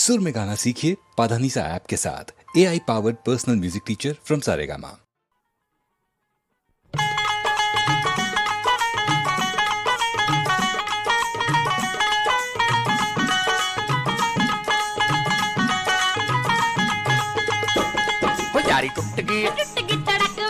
सुर में गाना सीखिए पाधानीसा ऐप के साथ। A I powered personal music teacher from Saregama Hazari टुटगी टुट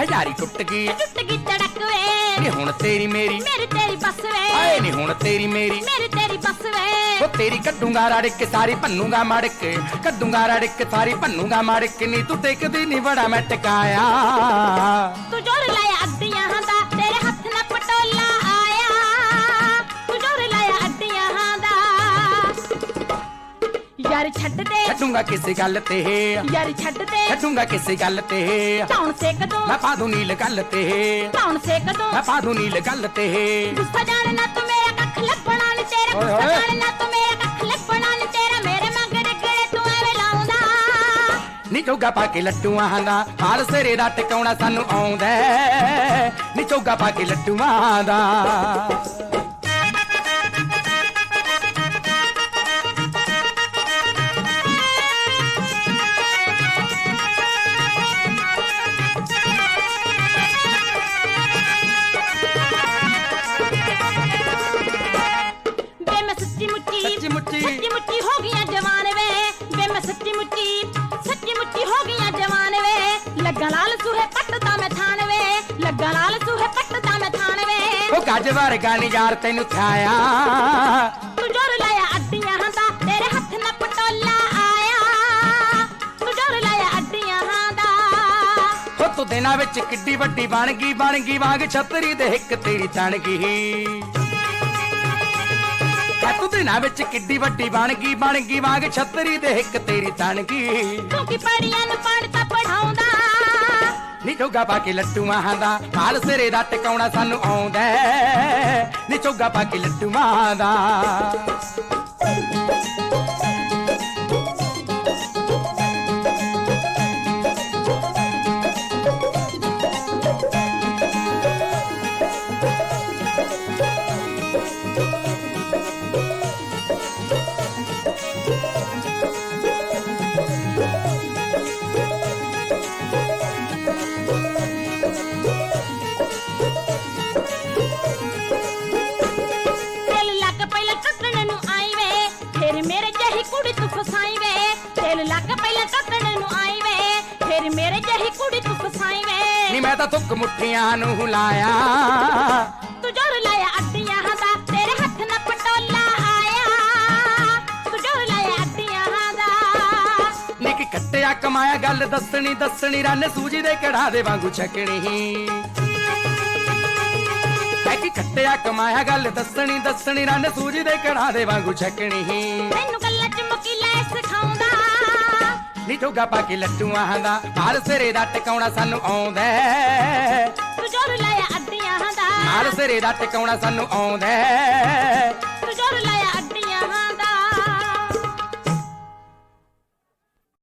हजारी टुटगी टुटगी टुट तड़क वे ਵੇ ਨੀ ਹੁਣ ਤੇਰੀ ਮੇਰੀ। ਮੇਰੀ ਤੇਰੀ ਬੱਸ ਵੇ। ਨੀ ਹੁਣ ਤੇਰੀ ਮੇਰੀ। ਮੇਰੀ ਤੇਰੀ ਬੱਸ ਵੇ। ਉਹ ਤੇਰੀ ਕੱਢੂੰਗਾ ਰੜ ਕੇ ਸਾਰੀ ਭੰਨੂਗਾ ਮੜ ਕੇ ਕੱਢੂੰਗਾ ਰੜ ਕੇ ਸਾਰੀ ਭੰਨੂਗਾ ਮੜ ਕੇ ਨੀ ਤੂੰ ਟਿਕਦੀ ਨੀ ਬੜਾ ਮੈਂ ਟਿਕਾਇਆ। ਤੂੰ ਜੋਰ ਲਾਇਆ ਅੱਡੀਆਂ ਛੱਡ ਦੇ ਛੱਡੂੰਗਾ ਕਿਸੇ ਗੱਲ ਤੇ। ਯਾਰ ਛੱਡ ਦੇ ਛੱਡੂੰਗਾ ਕਿਸੇ ਗੱਲ ਤੇ। ਧੌਣ ਸੇਕ ਦੋ? ਮੈਂ ਪਾ ਦੂੰ ਨੀਲ ਗੱਲ ਤੇ। ਧੌਣ ਸੇਕ ਦੋ? ਮੈਂ ਪਾ ਦੂੰ ਨੀਲ ਗੱਲ ਤੇ। ਗੁੱਸਾ ਜਾਣ ਨਾ ਤੂੰ ਮੇਰਾ ਕੱਖ ਲੱਭਣਾ ਨੀ ਤੇਰਾ। ਗੁੱਸਾ ਹੋਏ। ਜਾਣ ਨਾ ਤੂੰ ਮੇਰਾ ਕੱਖ ਲੱਭਣਾ ਨੀ ਤੇਰਾ। ਮੇਰੇ ਮਗਰ ਕਿਹੜੇ ਤੂੰ ਐਵੇਂ ਲਾਉਂਦਾ? ਨੀ ਚੋਗਾ ਪਾ ਕੇ ਲੱਡੂਆਂ ਦਾ। ਹਾਲ ਸਿਰੇ ਦਾ ਟਿਕਾਉਣਾ ਸਾਨੂੰ ਆਉਂਦਾ। ਨੀ ਚੋਗਾ ਪਾ ਕੇ ਲੱਡੂਆਂ ਦਾ। ਲੱਗਾ ਲਾਲ ਸੂਹੇ ਪੱਟਦਾ ਮੈਂ ਥਾਨ ਵੇ ਉਹ ਗੱਜ ਵਰਗਾ ਨੀ ਯਾਰ ਤੈਨੂੰ ਥਾਇਆ। ਤੂੰ ਜੋਰ ਲਾਇਆ ਅੱਡੀਆਂ ਦਾ ਤੇਰੇ ਹੱਥ ਨਾਲ ਪਟੋਲਾ ਆਇਆ। ਤੂੰ ਜੋਰ ਲਾਇਆ ਅੱਡੀਆਂ ਦਾ। ਉਹ ਤੂੰ ਦਿਨਾਂ ਵਿੱਚ ਕਿੱਡੀ ਵੱਡੀ ਬਣ ਗਈ ਬਣ ਗਈ ਵਾਂਗ ਛਤਰੀ ਦੇ ਹਿੱਕ ਤੇਰੀ ਤਣ ਗਈ। ਆ ਤੂੰ ਦਿਨਾਂ ਵਿੱਚ ਕਿੱਡੀ ਵੱਡੀ ਬਣ ਗਈ ਬਣ ਗਈ ਵਾਂਗ ਛਤਰੀ ਦੇ ਹਿੱਕ ਤੇਰੀ ਤਣ ਗਈ। ਤੂੰ ਕੀ ਪੜੀਆਂ ਨੂੰ ਪੜਦਾ ਪੜਾਉਂਦਾ ਨੀ ਚੋਗਾ ਪਾ ਕੇ ਲੱਟੂ ਲੱਡੂਆਂ ਦਾ ਹਾਲ ਸਿਰੇ ਦਾ ਟਿਕਾਉਣਾ ਸਾਨੂੰ ਆਉਂਦਾ ਹੈ। ਨੀ ਚੋਗਾ ਪਾ ਕੇ ਲੱਟੂ ਲੱਡੂਆਂ ਦਾ ਕੁੜੀ ਤੂੰ ਫਸਾਈ ਨੀ ਵੇ ਮੈਂ ਤਾਂ ਤੁੱਕ ਮੁੱਠੀਆਂ ਨੂੰ ਲਾਇਆ ਤੂੰ ਜੋਰ ਲਾਇਆ ਅੱਡੀਆਂ ਦਾ ਤੇਰੇ ਹੱਥ ਨਾਲ ਪਟੋਲਾ ਆਇਆ। ਤੂੰ ਜੋਰ ਲਾਇਆ ਅੱਡੀਆਂ ਦਾ। ਨੀ ਕਿ ਕੱਟਿਆ ਕਮਾਇਆ ਗੱਲ ਦੱਸਣੀ ਦੱਸਣੀ ਰੰਨ ਸੂਜੀ ਦੇ ਕੜਾ ਦੇ ਵਾਂਗੂ ਛਕਣੀ। ਕਿ ਕੱਟਿਆ ਕਮਾਇਆ ਗੱਲ ਦੱਸਣੀ ਦੱਸਣੀ ਰੰਨ ਸੂਜੀ ਦੇ ਕੜਾ ਦੇ ਵਾਂਗੂ ਛਕਣੀ। ਮੈਨੂੰ ਗੱਲਾਂ ਚ ਮੁਕੀ ਲੈ ਸਿਖਾਉਂਦਾ। ਨੀ ਜੋਗਾ ਪਾ ਕੇ ਲੱਡੂਆਂ ਦਾ ਹਾਲ ਸਿਰੇ ਦਾ ਟਿਕਾਉਣਾ ਸਾਨੂੰ ਆਉਂਦਾ ਜੋਰ ਲਾਇਆ ਅੱਡੀਆਂ ਦਾ ਹਾਲ ਸਿਰੇ ਦਾ ਟਿਕਾਉਣਾ ਸਾਨੂੰ ਆਉਂਦਾ।